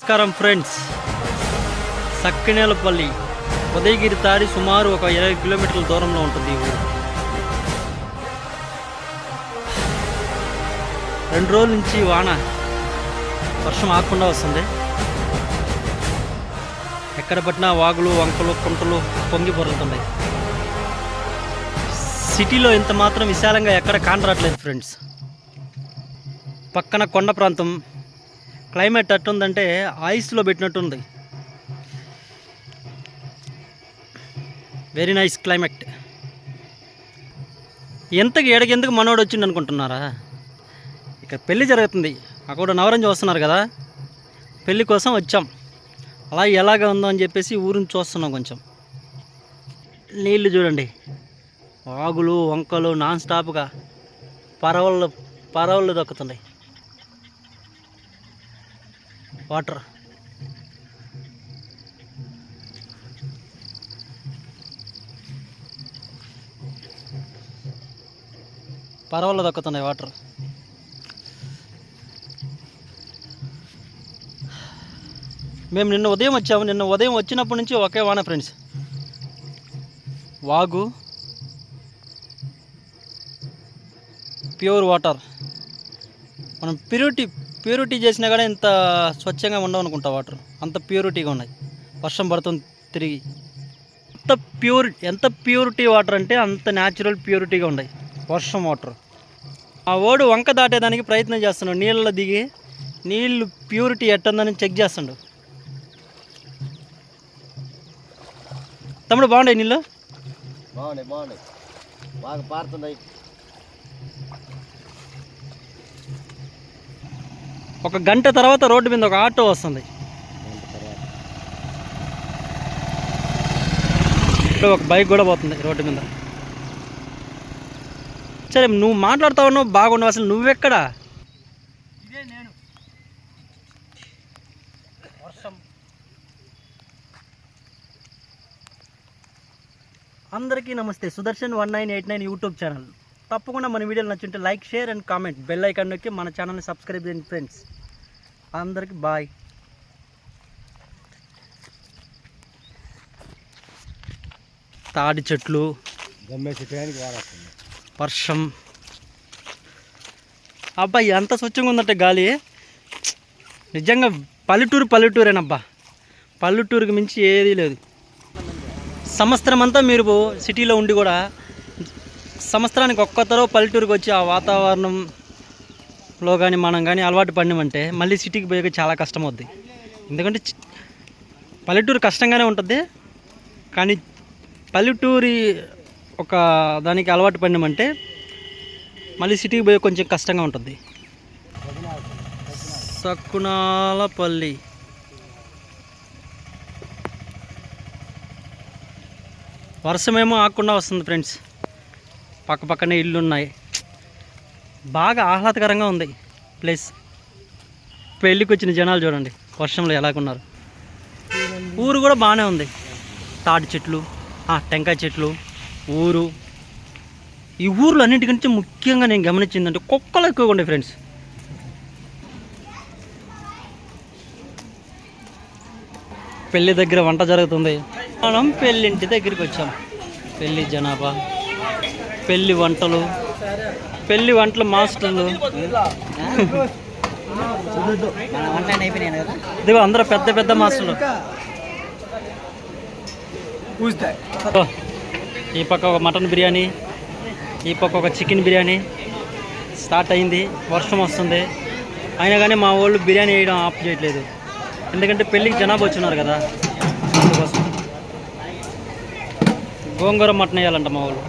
నమస్కారం ఫ్రెండ్స్. సక్కినేలపల్లి ఉదయగిరి తాడి సుమారు ఒక ఇరవై కిలోమీటర్ల దూరంలో ఉంటుంది ఈ ఊరు. రెండు రోజుల నుంచి వాన వర్షం ఆకుండా వస్తుంది. ఎక్కడ పట్టినా వాగులు వంకలు కుంటలు పొంగి పొరులుతున్నాయి. సిటీలో ఇంత మాత్రం విశాలంగా ఎక్కడ కానరాట్లేదు ఫ్రెండ్స్. పక్కన కొండ ప్రాంతం క్లైమేట్ అట్టుందంటే ఐస్లో పెట్టినట్టుంది. వెరీ నైస్ క్లైమేట్ ఎంతకి ఏడకెందుకు మనోడు వచ్చిండు అనుకుంటున్నారా? ఇక్కడ పెళ్ళి జరుగుతుంది. అక్కడ నవరం చూస్తున్నారు కదా పెళ్ళి కోసం వచ్చాం. అలా ఎలాగ ఉందో అని చెప్పేసి ఊరిని చూస్తున్నాం కొంచెం. నీళ్ళు చూడండి. వాగులు వంకలు నాన్ స్టాప్గా పరవళ్ళు పరవళ్ళు దొక్కుతున్నాయి. వాటర్. పరవల్లో దక్కుతున్నాయి వాటర్. మేము నిన్న ఉదయం వచ్చాము. నిన్న ఉదయం వచ్చినప్పటి నుంచి ఒకే వాన ఫ్రెండ్స్. వాగు ప్యూర్ వాటర్. మనం ప్యూరిటీ ప్యూరిటీ చేసినా కూడా ఇంత స్వచ్ఛంగా ఉండవు అనుకుంటా వాటర్. అంత ప్యూరిటీగా ఉన్నాయి. వర్షం పడుతుంది తిరిగి. ఎంత ప్యూర్ ఎంత ప్యూరిటీ వాటర్ అంటే అంత న్యాచురల్ ప్యూరిటీగా ఉన్నాయి. వర్షం వాటర్. ఆ ఓడు వంక దాటేదానికి ప్రయత్నం చేస్తున్నాడు. నీళ్ళలో దిగి నీళ్ళు ప్యూరిటీ ఎట్టుందని చెక్ చేస్తుండు తమ్ముడు బాగున్నాయి నీళ్ళు? బాగున్నాయి బాగున్నాయి. బాగా పారుతున్నాయి. ఒక గంట తర్వాత రోడ్డు మీద ఒక ఆటో వస్తుంది. ఇప్పుడు ఒక బైక్ కూడా పోతుంది రోడ్డు మీద. సరే నువ్వు మాట్లాడుతావు నువ్వు బాగున్నావు అసలు నువ్వెక్కడా? నేను. వర్షం. అందరికీ నమస్తే. Sudarshan one nine eight nine YouTube channel. తప్పకుండా మన వీడియోలు నచ్చుంటే like share and comment. Bell icon నొక్కి మన ఛానల్ని సబ్స్క్రైబ్ చేయండి ఫ్రెండ్స్. అందరికీ బాయ్. తాడి చెట్లు వర్షం. అబ్బాయి ఎంత స్వచ్ఛంగా ఉందంటే గాలి. నిజంగా పల్లెటూరు పల్లెటూరేనబ్బా పల్లెటూరుకి మించి ఏదీ లేదు. సంవత్సరం అంతా మీరు సిటీలో ఉండి కూడా సంవత్సరానికి ఒక్కతరో పల్లెటూరుకి వచ్చి ఆ వాతావరణంలో కానీ మనం కానీ అలవాటు పడినామంటే మళ్ళీ సిటీకి పోయాక చాలా కష్టం అవుద్ది ఎందుకంటే పల్లెటూరు కష్టంగానే ఉంటుంది. కానీ పల్లెటూరి ఒక దానికి అలవాటు పడినామంటే మళ్ళీ సిటీకి పోయే కొంచెం కష్టంగా ఉంటుంది. సక్కునాలపల్లి వర్షమేమో ఆకుండా వస్తుంది ఫ్రెండ్స్ పక్క పక్కనే ఇల్లు ఉన్నాయి బాగా ఆహ్లాదకరంగా ఉంది ప్లేస్. పెళ్ళికి వచ్చిన జనాలు చూడండి వర్షంలో ఎలాగున్నారు. ఊరు కూడా బాగానే ఉంది. తాటి చెట్లు ఆ, టెంకాయ చెట్లు ఊరు. ఈ ఊర్లో అన్నిటికంటే ముఖ్యంగా నేను గమనించిందంటే కుక్కలు ఎక్కువగా ఉండే ఫ్రెండ్స్. పెళ్ళి దగ్గర వంట జరుగుతుంది. మనం పెళ్ళింటి దగ్గరికి వచ్చాం. పెళ్ళి జనాభా. పెళ్ళి వంటలు పెళ్ళి వంటలు మాస్టర్లు. ఇదిగో అందరూ పెద్ద పెద్ద మాస్టర్లు. ఈ పక్క ఒక మటన్ బిర్యానీ ఈ పక్క ఒక చికెన్ బిర్యానీ స్టార్ట్ అయింది వర్షం వస్తుంది. అయినా కానీ మా వాళ్ళు బిర్యానీ వేయడం ఆఫ్ చేయట్లేదు. ఎందుకంటే పెళ్ళికి జనాభా వచ్చినారు కదా. అందుకోసం. గోంగూర మటన్ వేయాలంట మా వాళ్ళు.